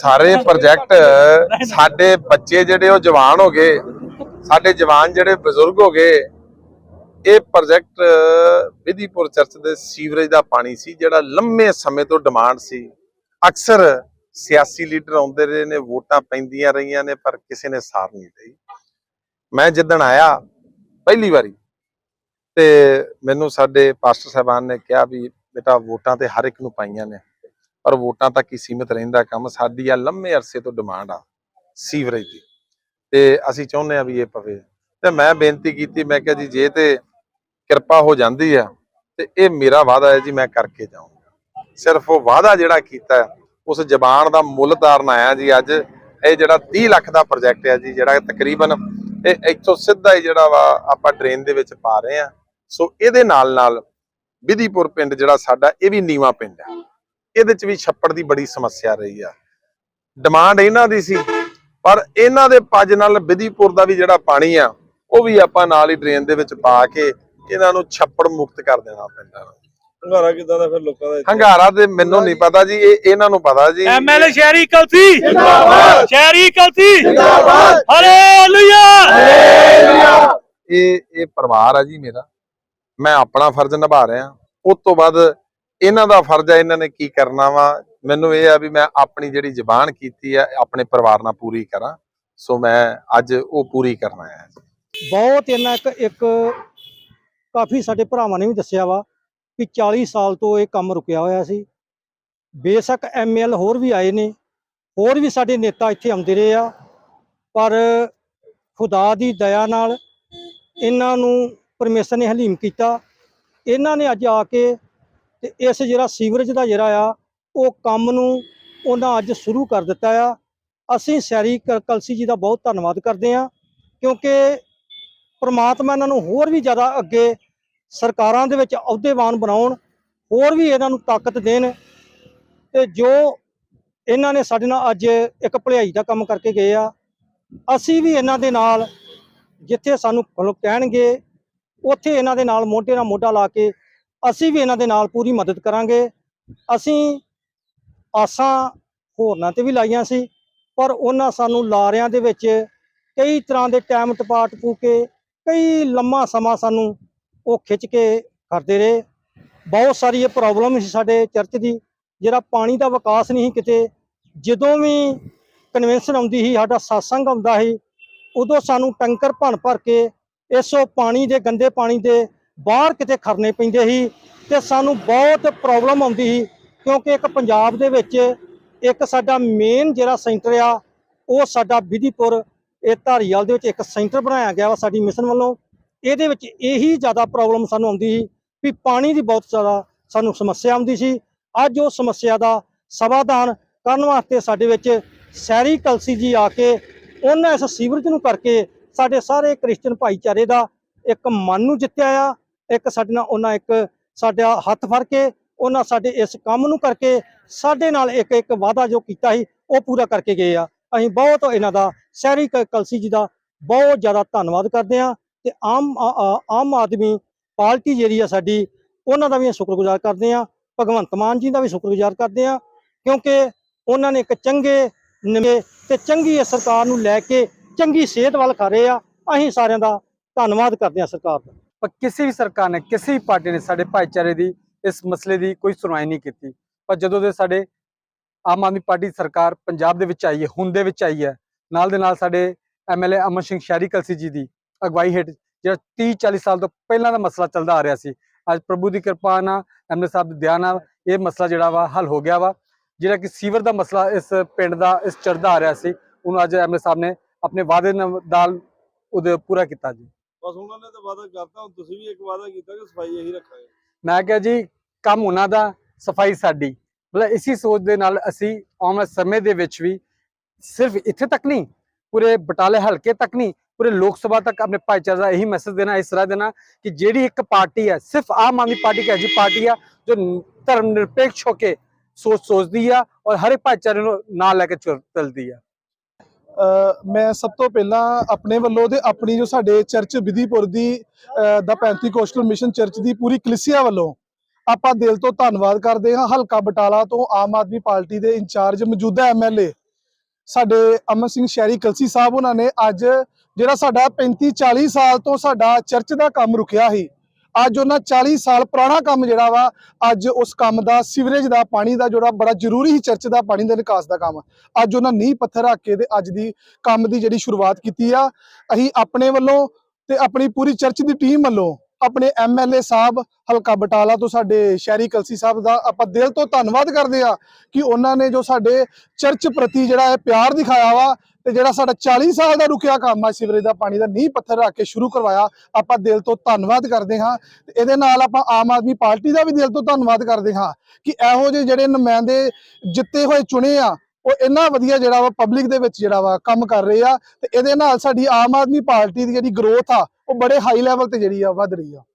ਸਾਰੇ ਪ੍ਰੋਜੈਕਟ ਸਾਡੇ ਬੱਚੇ ਜਿਹੜੇ ਉਹ ਜਵਾਨ ਹੋ ਗਏ। ਸਾਡੇ ਜਵਾਨ ਜਿਹੜੇ ਬਜ਼ੁਰਗ ਹੋ ਗਏ ਇਹ ਪ੍ਰੋਜੈਕਟ ਵਿਧੀਪੁਰ ਚਰਚ ਦੇ ਸੀਵਰੇਜ ਦਾ ਪਾਣੀ ਸੀ ਜਿਹੜਾ ਲੰਮੇ ਸਮੇਂ ਤੋਂ ਡਿਮਾਂਡ ਸੀ। ਅਕਸਰ ਸਿਆਸੀ ਲੀਡਰ ਆਉਂਦੇ ਰਹੇ ਨੇ ਵੋਟਾਂ ਪੈਂਦੀਆਂ ਰਹੀਆਂ ਨੇ ਪਰ ਕਿਸੇ ਨੇ ਸਾਰ ਨਹੀਂ ਲਈ। ਮੈਂ ਜਿੱਦਣ ਆਇਆ ਪਹਿਲੀ ਵਾਰੀ ਤੇ ਮੈਨੂੰ ਸਾਡੇ ਪਾਸਟਰ ਸਾਹਿਬਾਨ ਨੇ ਕਿਹਾ ਵੀ ਬੇਟਾ ਵੋਟਾਂ ਤੇ ਹਰ ਇੱਕ ਨੂੰ ਪਾਈਆਂ ਨੇ। ਪਰ ਵੋਟਾਂ ਤੱਕ ਹੀ ਸੀਮਿਤ ਰਹਿੰਦਾ ਕੰਮ ਸਾਡੀ ਆ ਲੰਮੇ ਅਰਸੇ ਤੋਂ ਡਿਮਾਂਡ ਆ ਸੀਵਰੇਜ ਦੀ। ਤੇ ਅਸੀਂ ਚਾਹੁੰਦੇ ਆ ਵੀ ਇਹ ਪਵੇ। ਤੇ ਮੈਂ ਬੇਨਤੀ ਕੀਤੀ, ਮੈਂ ਕਿਹਾ ਜੀ, ਜੇ ਤੇ ਕਿਰਪਾ ਹੋ ਜਾਂਦੀ ਆ, ਤੇ ਇਹ ਮੇਰਾ ਵਾਅਦਾ ਹੈ ਜੀ, ਮੈਂ ਕਰਕੇ ਜਾਊਂਗਾ। ਸਿਰਫ ਉਹ ਵਾਅਦਾ ਜਿਹੜਾ ਕੀਤਾ, ਉਸ ਜ਼ਬਾਨ ਦਾ ਮੁੱਲ ਤਾਰਨ ਆਇਆ ਜੀ ਅੱਜ। ਇਹ ਜਿਹੜਾ 30 ਲੱਖ ਦਾ ਪ੍ਰੋਜੈਕਟ ਹੈ ਜੀ, ਜਿਹੜਾ ਤਕਰੀਬਨ ਇਹ ਇੱਥੋਂ ਸਿੱਧਾ ਹੀ ਜਿਹੜਾ ਵਾ ਆਪਾਂ ਡਰੇਨ ਦੇ ਵਿੱਚ ਪਾ ਰਹੇ ਆ ਸੋ ਇਹਦੇ ਨਾਲ ਨਾਲ ਵਿਧੀਪੁਰ ਪਿੰਡ ਜਿਹੜਾ ਸਾਡਾ, ਇਹ ਵੀ ਨੀਵਾ ਪਿੰਡ ਹੈ ਇਹਦੇ ਚ ਵੀ ਛੱਪੜ ਦੀ ਬੜੀ ਸਮੱਸਿਆ ਰਹੀ ਆ। ਡਿਮਾਂਡ ਇਹਨਾਂ ਦੀ ਸੀ ਪਰ ਇਹਨਾਂ ਦੇ ਪੱਜ ਨਾਲ ਵਿਧੀਪੁਰ ਦਾ ਵੀ ਜਿਹੜਾ ਪਾਣੀ ਆ ਉਹ ਵੀ ਆਪਾਂ ਨਾਲ ਹੀ ਡਰੇਨ ਦੇ ਵਿੱਚ ਪਾ ਕੇ ਇਹਨਾਂ ਨੂੰ ਛੱਪੜ ਮੁਕਤ ਕਰ ਦੇਣਾ ਪੈਂਦਾ। ਹੰਗਾਰਾ ਕਿਦਾਂ ਦਾ ਫਿਰ ਲੋਕਾਂ ਦਾ? ਹੰਗਾਰਾ ਤੇ ਮੈਨੂੰ ਨਹੀਂ ਪਤਾ ਜੀ ਇਹ ਇਹਨਾਂ ਨੂੰ ਪਤਾ ਜੀ। ਐਮਐਲਏ ਸ਼ਹਿਰੀ ਕਲਸੀ। ਜਿੰਦਾਬਾਦ। ਸ਼ਹਿਰੀ ਕਲਸੀ। ਜਿੰਦਾਬਾਦ। ਹਾਲੇਲੂਇਆ। ਇਹ ਇਹ ਪਰਿਵਾਰ ਆ ਜੀ ਮੇਰਾ। ਮੈਂ ਆਪਣਾ ਫਰਜ਼ ਨਿਭਾ ਰਿਹਾ। ਉਸ ਤੋਂ ਬਾਅਦ ਇਹਨਾਂ ਦਾ ਫਰਜ਼ ਹੈ, ਇਹਨਾਂ ਨੇ ਕੀ ਕਰਨਾ ਵਾ? ਮੈਨੂੰ ਇਹ ਆ ਵੀ ਮੈਂ ਆਪਣੀ ਜਿਹੜੀ ਜ਼ਬਾਨ ਕੀਤੀ ਆ ਆਪਣੇ ਪਰਿਵਾਰ ਨਾਲ ਪੂਰੀ ਕਰਾਂ। ਸੋ ਮੈਂ ਅੱਜ ਉਹ ਪੂਰੀ ਕਰਨਾ ਹੈ ਬਹੁਤ ਇਹਨਾਂ ਇੱਕ ਇੱਕ ਕਾਫੀ ਸਾਡੇ ਭਰਾਵਾਂ ਨੇ ਵੀ ਦੱਸਿਆ ਵਾ ਕਿ 40 ਸਾਲ ਤੋਂ ਇਹ ਕੰਮ ਰੁਕਿਆ ਹੋਇਆ ਸੀ। ਬੇਸ਼ੱਕ ਐਮਐਲ ਹੋਰ ਵੀ ਆਏ ਨੇ, ਹੋਰ ਵੀ ਸਾਡੇ ਨੇਤਾ ਇੱਥੇ ਆਉਂਦੇ ਰਹੇ ਆ। ਪਰ ਖੁਦਾ ਦੀ ਦਇਆ ਨਾਲ ਇਹਨਾਂ ਨੂੰ ਪਰਮੇਸ਼ਰ ਨੇ ਹਲੀਮ ਕੀਤਾ। ਇਹਨਾਂ ਨੇ ਅੱਜ ਆ ਕੇ ਤੇ ਇਸ ਜਿਹੜਾ ਸੀਵਰੇਜ ਦਾ ਜਿਹੜਾ ਆ, ਉਹ ਕੰਮ ਨੂੰ ਉਹਨਾਂ ਅੱਜ ਸ਼ੁਰੂ ਕਰ ਦਿੱਤਾ ਆ। ਅਸੀਂ ਸੈਰੀ ਕ- ਕਲਸੀ ਜੀ ਦਾ ਬਹੁਤ ਧੰਨਵਾਦ ਕਰਦੇ ਆ ਕਿਉਂਕਿ ਪ੍ਰਮਾਤਮਾ ਇਹਨਾਂ ਨੂੰ ਹੋਰ ਵੀ ਜ਼ਿਆਦਾ ਅੱਗੇ ਸਰਕਾਰਾਂ ਦੇ ਵਿੱਚ ਅਹੁਦੇਵਾਨ ਬਣਾਉਣ, ਹੋਰ ਵੀ ਇਹਨਾਂ ਨੂੰ ਤਾਕਤ ਦੇਣ ਤੇ ਜੋ ਇਹਨਾਂ ਨੇ ਸਾਡੇ ਨਾਲ ਅੱਜ ਇੱਕ ਭਲਾਈ ਦਾ ਕੰਮ ਕਰਕੇ ਗਏ ਆ। ਅਸੀਂ ਵੀ ਇਹਨਾਂ ਦੇ ਨਾਲ ਜਿੱਥੇ ਸਾਨੂੰ ਕਹਿਣਗੇ, ਉੱਥੇ ਇਹਨਾਂ ਦੇ ਨਾਲ ਮੋਢੇ ਨਾਲ ਮੋਢਾ ਲਾ ਕੇ ਅਸੀਂ ਵੀ ਇਹਨਾਂ ਦੇ ਨਾਲ ਪੂਰੀ ਮਦਦ ਕਰਾਂਗੇ। ਅਸੀਂ ਆਸਾਂ ਹੋਰਨਾਂ ਤੇ ਵੀ ਲਾਈਆਂ ਸੀ, ਪਰ ਉਹਨਾਂ ਸਾਨੂੰ ਲਾਰਿਆਂ ਦੇ ਵਿੱਚ ਕਈ ਤਰ੍ਹਾਂ ਦੇ ਟਾਈਮ ਟਪਾ ਟਪੂ ਕੇ ਕਈ ਲੰਮਾ ਸਮਾਂ ਸਾਨੂੰ ਉਹ ਖਿੱਚ ਕੇ ਕਰਦੇ ਰਹੇ। ਬਹੁਤ ਸਾਰੀ ਇਹ ਪ੍ਰੋਬਲਮ ਸੀ ਸਾਡੇ ਚਰਚ ਦੀ, ਜਿਹੜਾ ਪਾਣੀ ਦਾ ਵਿਕਾਸ ਨਹੀਂ ਸੀ ਕਿਤੇ। ਜਦੋਂ ਵੀ ਕਨਵੈਨਸ਼ਨ ਆਉਂਦੀ ਸੀ, ਸਾਡਾ satsang ਆਉਂਦਾ ਸੀ, ਉਦੋਂ ਸਾਨੂੰ ਟੈਂਕਰ ਭਰ ਭਰ ਕੇ, ਇਸੋ ਪਾਣੀ ਦੇ, ਗੰਦੇ ਪਾਣੀ ਦੇ ਬਾਹਰ ਕਿਤੇ ਖਰਨੇ ਪੈਂਦੇ ਸੀ ਤੇ ਸਾਨੂੰ ਬਹੁਤ ਪ੍ਰੋਬਲਮ ਆਉਂਦੀ ਸੀ, ਕਿਉਂਕਿ ਇੱਕ ਪੰਜਾਬ ਦੇ ਵਿੱਚ ਇੱਕ ਸਾਡਾ ਮੇਨ ਜਿਹੜਾ ਸੈਂਟਰ ਆ, ਉਹ ਸਾਡਾ ਵਿਧੀਪੁਰ, ਇਹ ਧਾਰੀਵਾਲ ਦੇ ਵਿੱਚ ਇੱਕ ਸੈਂਟਰ ਬਣਾਇਆ ਗਿਆ ਵਾ ਸਾਡੀ ਮਿਸ਼ਨ ਵੱਲੋਂ। ਇਹਦੇ ਵਿੱਚ ਇਹੀ ਜ਼ਿਆਦਾ ਪ੍ਰੋਬਲਮ ਸਾਨੂੰ ਆਉਂਦੀ ਸੀ ਵੀ ਪਾਣੀ ਦੀ ਬਹੁਤ ਜ਼ਿਆਦਾ ਸਾਨੂੰ ਸਮੱਸਿਆ ਆਉਂਦੀ ਸੀ। ਅੱਜ ਉਹ ਸਮੱਸਿਆ ਦਾ ਸਮਾਧਾਨ ਕਰਨ ਵਾਸਤੇ ਸਾਡੇ ਵਿੱਚ ਸੈਰੀ ਕਲਸੀ ਜੀ ਆ ਕੇ ਉਹਨਾਂ ਇਸ ਸੀਵਰੇਜ ਨੂੰ ਕਰਕੇ ਸਾਡੇ ਸਾਰੇ ਕ੍ਰਿਸਚੀਅਨ ਭਾਈਚਾਰੇ ਦਾ ਇੱਕ ਮਨ ਨੂੰ ਜਿੱਤਿਆ ਆ। ਇੱਕ ਸਾਡੇ ਨਾਲ ਉਹਨਾਂ ਇੱਕ ਸਾਡਾ ਹੱਥ ਫੜ ਕੇ ਉਹਨਾਂ ਸਾਡੇ ਇਸ ਕੰਮ ਨੂੰ ਕਰਕੇ ਸਾਡੇ ਨਾਲ ਇੱਕ ਇੱਕ ਵਾਅਦਾ ਜੋ ਕੀਤਾ ਸੀ, ਉਹ ਪੂਰਾ ਕਰਕੇ ਗਏ ਆ। ਅਸੀਂ ਬਹੁਤ ਇਹਨਾਂ ਦਾ ਸ਼ਹਿਰੀ ਕ- ਕਲਸੀ ਜੀ ਦਾ ਬਹੁਤ ਜ਼ਿਆਦਾ ਧੰਨਵਾਦ ਕਰਦੇ ਆ ਤੇ ਆਮ ਆਮ ਆਦਮੀ ਪਾਰਟੀ ਜਿਹੜੀ ਆ ਸਾਡੀ, ਉਹਨਾਂ ਦਾ ਵੀ ਸ਼ੁਕਰਗੁਜ਼ਾਰ ਕਰਦੇ ਆ ਭਗਵੰਤ ਮਾਨ ਜੀ ਦਾ ਵੀ ਸ਼ੁਕਰਗੁਜ਼ਾਰ ਕਰਦੇ ਆ ਕਿਉਂਕਿ ਉਹਨਾਂ ਨੇ ਇੱਕ ਚੰਗੇ ਨਵੇਂ ਤੇ ਚੰਗੀ ਸਰਕਾਰ ਨੂੰ ਲੈ ਕੇ ਚੰਗੀ ਸਿਹਤ ਵੱਲ ਕਰ ਰਹੇ ਆ, ਅਸੀਂ ਸਾਰਿਆਂ ਦਾ ਧੰਨਵਾਦ ਕਰਦੇ ਆ ਸਰਕਾਰ ਦਾ। ਪਰ ਕਿਸੇ ਵੀ ਸਰਕਾਰ ਨੇ, ਕਿਸੇ ਵੀ ਪਾਰਟੀ ਨੇ ਸਾਡੇ ਭਾਈਚਾਰੇ ਦੀ ਇਸ ਮਸਲੇ ਦੀ ਕੋਈ ਸੁਣਵਾਈ ਨਹੀਂ ਕੀਤੀ। ਪਰ ਜਦੋਂ ਦੇ ਸਾਡੇ ਆਮ ਆਦਮੀ ਪਾਰਟੀ ਸਰਕਾਰ ਪੰਜਾਬ ਦੇ ਵਿੱਚ ਆਈ ਹੈ, ਹੁਣ ਦੇ ਵਿੱਚ ਆਈ ਹੈ, ਨਾਲ ਦੇ ਨਾਲ ਸਾਡੇ ਐਮਐਲਏ ਅਮਰ ਸਿੰਘ ਸ਼ਹਿਰੀ ਕਲਸੀ ਜੀ ਦੀ ਅਗਵਾਈ ਹੇਠ ਜਿਹੜਾ 30 40 ਸਾਲ ਤੋਂ ਪਹਿਲਾਂ ਦਾ ਮਸਲਾ ਚੱਲਦਾ ਆ ਰਿਹਾ ਸੀ, ਅੱਜ ਪ੍ਰਭੂ ਦੀ ਕਿਰਪਾ ਨਾਲ ਐਮਐਲਏ ਸਾਹਿਬ ਦੀ ਦਇਆ ਨਾਲ ਇਹ ਮਸਲਾ ਜਿਹੜਾ ਵਾ ਹੱਲ ਹੋ ਗਿਆ ਵਾ। ਜਿਹੜਾ ਕਿ ਸੀਵਰ ਦਾ ਮਸਲਾ ਇਸ ਪਿੰਡ ਦਾ, ਇਸ ਚੜਦਾ ਆ ਰਿਹਾ ਸੀ, ਉਹਨੂੰ ਅੱਜ ਐਮਐਲਏ ਸਾਹਿਬ ਨੇ ਆਪਣੇ ਵਾਅਦੇ ਨਾਲ ਨਾਲ ਉਹਦੇ ਪੂਰਾ ਕੀਤਾ ਜੀ। ਬਸ ਉਹਨਾਂ ਨੇ ਤਾਂ ਵਾਅਦਾ ਕਰਤਾ, ਹੁਣ ਤੁਸੀਂ ਵੀ ਇੱਕ ਵਾਅਦਾ ਕੀਤਾ ਕਿ ਸਫ਼ਾਈ ਇਹੀ ਰੱਖਾਂਗੇ। ਮੈਂ ਕਿਹਾ ਜੀ, ਕੰਮ ਉਹਨਾਂ ਦਾ, ਸਫ਼ਾਈ ਸਾਡੀ। ਮਤਲਬ ਇਸੀ ਸੋਚ ਦੇ ਨਾਲ ਅਸੀਂ ਆਉਣ ਵਾਲੇ ਸਮੇਂ ਦੇ ਵਿੱਚ ਵੀ ਸਿਰਫ ਇੱਥੇ ਤੱਕ ਨਹੀਂ, ਪੂਰੇ ਬਟਾਲੇ ਹਲਕੇ ਤੱਕ ਨਹੀਂ, ਪੂਰੇ ਲੋਕ ਸਭਾ ਤੱਕ ਆਪਣੇ ਭਾਈਚਾਰੇ ਦਾ ਇਹੀ ਮੈਸੇਜ ਦੇਣਾ ਇਸ ਤਰ੍ਹਾਂ ਦੇਣਾ ਕਿ ਜਿਹੜੀ ਇੱਕ ਪਾਰਟੀ ਹੈ, ਸਿਰਫ ਆਮ ਆਦਮੀ ਪਾਰਟੀ ਇੱਕ ਐਜੀ ਪਾਰਟੀ ਆ, ਜੋ ਧਰਮ ਨਿਰਪੇਖ ਹੋ ਕੇ ਸੋਚ ਸੋਚਦੀ ਆ ਔਰ ਹਰ ਇੱਕ ਭਾਈਚਾਰੇ ਨੂੰ ਨਾਲ ਲੈ ਕੇ ਚੱਲ- ਚੱਲਦੀ ਆ। ਮੈਂ ਸਭ ਤੋਂ ਪਹਿਲਾਂ ਆਪਣੇ ਵੱਲੋਂ ਤੇ ਆਪਣੀ ਜੋ ਸਾਡੇ ਚਰਚ ਵਿਧੀਪੁਰ ਦੀ ਦਾ 35 ਕੋਸਟਲ ਮਿਸ਼ਨ ਚਰਚ ਦੀ ਪੂਰੀ ਕਲੀਸਿਆ ਵੱਲੋਂ ਆਪਾਂ ਦਿਲ ਤੋਂ ਧੰਨਵਾਦ ਕਰਦੇ ਹਾਂ। ਹਲਕਾ ਬਟਾਲਾ ਤੋਂ ਆਮ ਆਦਮੀ ਪਾਰਟੀ ਦੇ ਇੰਚਾਰਜ ਮੌਜੂਦਾ ਐਮਐਲਏ ਸਾਡੇ ਅਮਨ ਸਿੰਘ ਸ਼ਹਿਰੀ ਕਲਸੀ ਸਾਹਿਬ, ਉਹਨਾਂ ਨੇ ਅੱਜ ਜਿਹੜਾ ਸਾਡਾ 35 40 ਸਾਲ ਤੋਂ ਸਾਡਾ ਚਰਚ ਦਾ ਕੰਮ ਰੁਕਿਆ ਸੀ ਅੱਜ ਉਹਨਾਂ 40 ਸਾਲ ਪੁਰਾਣਾ ਕੰਮ ਜਿਹੜਾ ਵਾ, ਅੱਜ ਉਸ ਕੰਮ ਦਾ, ਸੀਵਰੇਜ ਦਾ, ਪਾਣੀ ਦਾ ਜਿਹੜਾ ਬੜਾ ਜ਼ਰੂਰੀ ਸੀ ਚਰਚ ਦਾ, ਪਾਣੀ ਦੇ ਨਿਕਾਸ ਦਾ ਕੰਮ। ਅੱਜ ਉਹਨਾਂ ਨੀਂਹ ਪੱਥਰ ਰੱਖ ਕੇ ਤੇ ਅੱਜ ਦੀ ਕੰਮ ਦੀ ਜਿਹੜੀ ਸ਼ੁਰੂਆਤ ਕੀਤੀ ਆ। ਅਸੀਂ ਆਪਣੇ ਵੱਲੋਂ ਤੇ ਆਪਣੀ ਪੂਰੀ ਚਰਚ ਦੀ ਟੀਮ ਵੱਲੋਂ ਆਪਣੇ ਐਮਐਲਏ ਸਾਹਿਬ ਹਲਕਾ ਬਟਾਲਾ ਤੋਂ ਸਾਡੇ ਸ਼ਹਿਰੀ ਕਲਸੀ ਸਾਹਿਬ ਦਾ ਆਪਾਂ ਦਿਲ ਤੋਂ ਧੰਨਵਾਦ ਕਰਦੇ ਆ ਕਿ ਉਹਨਾਂ ਨੇ ਜੋ ਸਾਡੇ ਚਰਚ ਪ੍ਰਤੀ ਜਿਹੜਾ ਹੈ ਪਿਆਰ ਦਿਖਾਇਆ ਵਾ ਤੇ ਜਿਹੜਾ ਸਾਡਾ 40 ਸਾਲ ਦਾ ਰੁਕਿਆ ਕੰਮ ਆ ਸਿਵਰੇਜ ਦਾ ਪਾਣੀ ਦਾ ਨੀਂਹ ਪੱਥਰ ਰੱਖ ਕੇ ਸ਼ੁਰੂ ਕਰਵਾਇਆ, ਆਪਾਂ ਦਿਲ ਤੋਂ ਧੰਨਵਾਦ ਕਰਦੇ ਹਾਂ ਤੇ ਇਹਦੇ ਨਾਲ ਆਪਾਂ ਆਮ ਆਦਮੀ ਪਾਰਟੀ ਦਾ ਵੀ ਦਿਲ ਤੋਂ ਧੰਨਵਾਦ ਕਰਦੇ ਹਾਂ ਕਿ ਇਹੋ ਜਿਹੇ ਜਿਹੜੇ ਨੁਮਾਇੰਦੇ ਜਿੱਤੇ ਹੋਏ ਚੁਣੇ ਆ, ਉਹ ਇੰਨਾ ਵਧੀਆ ਜਿਹੜਾ ਵਾ ਪਬਲਿਕ ਦੇ ਵਿੱਚ ਜਿਹੜਾ ਵਾ ਕੰਮ ਕਰ ਰਹੇ ਆ ਤੇ ਇਹਦੇ ਨਾਲ ਸਾਡੀ ਆਮ ਆਦਮੀ ਪਾਰਟੀ ਦੀ ਜਿਹੜੀ ਗਰੋਥ ਆ ਉਹ ਬੜੇ ਹਾਈ ਲੈਵਲ ਤੇ ਜਿਹੜੀ ਆ ਵੱਧ ਰਹੀ ਆ।